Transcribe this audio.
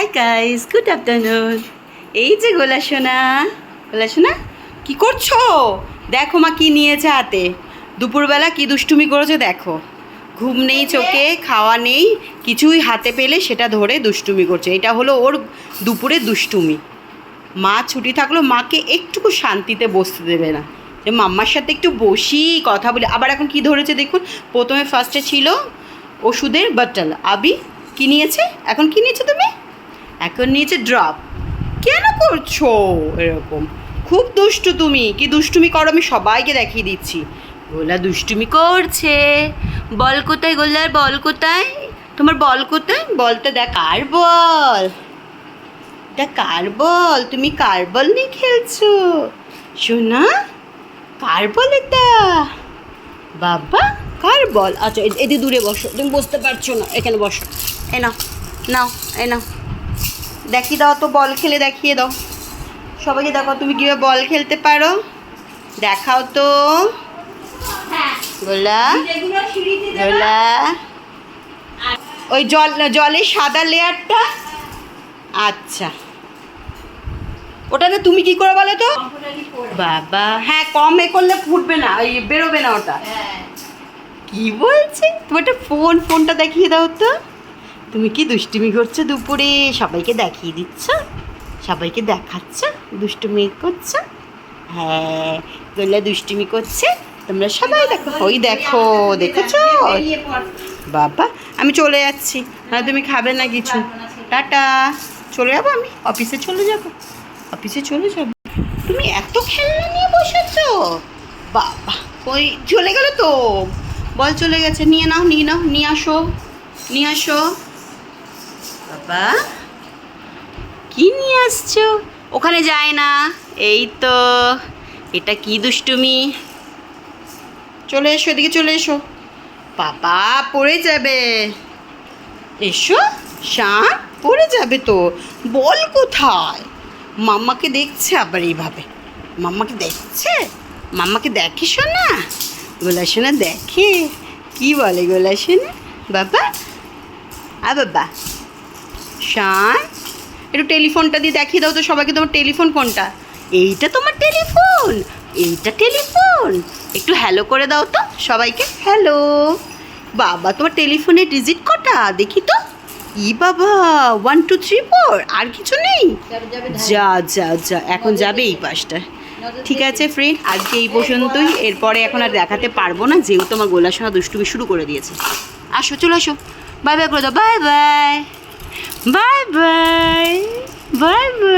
Hi guys good afternoon এই যে গোলা সোনা গোলা সোনা, কি করছ? দেখো মা কি নিয়েছে হাতে। দুপুরবেলা কি দুষ্টুমি করেছে দেখো। ঘুম নেই চোখে, খাওয়া নেই, কিছুই হাতে পেলে সেটা ধরে দুষ্টুমি করছে। এটা হলো ওর দুপুরে দুষ্টুমি। মা ছুটি থাকলেও মাকে একটুকু শান্তিতে বসতে দেবে না। যে মাম্মার সাথে একটু বসি, কথা বলি। আবার এখন কি ধরেছে দেখুন, প্রথমে ফার্স্টে ছিল ওষুধের বাটল আবি, কি নিয়েছে? এখন কি নিয়েছো তুমি? এখন নিয়েছে ড্রপ কেন করছ? এরকম। খুব দুষ্টু তুমি। কি দুষ্টুমি করো? আমি সবাইকে দেখিয়ে দিচ্ছি। গোলা দুষ্টুমি করছে। বল কোথায় গোলার? বল কোথায়? তোমার বল কোথায়? বলটা দেখ, কার বল? এটা কার বল? তুমি কার বল নিয়ে খেলছো? সোনা কার বল এটা? বাবা, কার বল? আচ্ছা এদি দূরে বসো। তুমি বসতে পারছ না। এখানে বসো। এ নাও নাও, এ নাও। দেখিয়ে দাও তো বল খেলে দেখিয়ে দাও। সবাইকে দেখো তুমি কীভাবে বল খেলতে পারো? দেখাও তো। গোলা গোলা ওই জল জলের সাদা লেয়ারটা। আচ্ছা। ওটা না তুমি কি করে বলো তো? বাবা। হ্যাঁ কম এ করলে ফুটবে না ওই বেরোবে না ওটা। কি বলছে? তুমি একটা ফোন ফোনটা দেখিয়ে দাও তো। তুমি কি দুষ্টুমি করছ দুপুরে? সবাইকে দেখিয়ে দিচ্ছ? সবাইকে দেখাচ্ছ? দুষ্টুমি করছ? হ্যাঁ গোল্লা দুষ্টুমি করছে। তোমরা সবাই দেখো, ওই দেখো, দেখেছ? বাবা, আমি চলে যাচ্ছি। না তুমি খাবে না কিছু। টাটা। চলে যাব আমি? অফিসে চলে যাব। অফিসে চলে যাব। তুমি এত খেলনা নিয়ে বসেছ? বাবা, ওই চলে গেল তো। বল চলে গেছে। নিয়ে নাও নিয়ে নাও, নিয়ে আসো। নিয়ে আসো। বাবা, কি নিয়ে আসছো? ওখানে যায় না। এই তো, এটা কি দুষ্টুমি? চলে এসো, এদিকে চলে এসো। বাবা, পড়ে যাবে। এসো, শান, পড়ে যাবে তো। বল কোথায়? মাম্মাকে দেখছে আবার এইভাবে। মাম্মাকে দেখছে? মাম্মাকে দেখে শোনা? গোলা সোনা দেখে। কি বলে গোলা সোনা বাবা? আ বাবা। শান। একটু টেলিফোনটা দিয়ে দেখিয়ে দাও তো সবাইকে তোমার টেলিফোন কোনটা? এইটা তোমার টেলিফোন এইটা টেলিফোন। একটু হ্যালো করে দাও তো সবাইকে হ্যালো বাবা তোমার টেলিফোনে ডিজিট কটা? দেখি তো। ই বাবা ওয়ান টু থ্রি ফোর আর কিছু নেই? যা যা যা এখন যাবে এই পাশটা। ঠিক আছে ফ্রেন্ড আজকে এই পর্যন্তই। এরপরে এখন আর দেখাতে পারব না যেহেতু আমার গোলা শোনা দুষ্টুমি শুরু করে দিয়েছে। আসো চলে আসো। বাই বাই করে দাও। Bye bye Bye bye. Bye bye.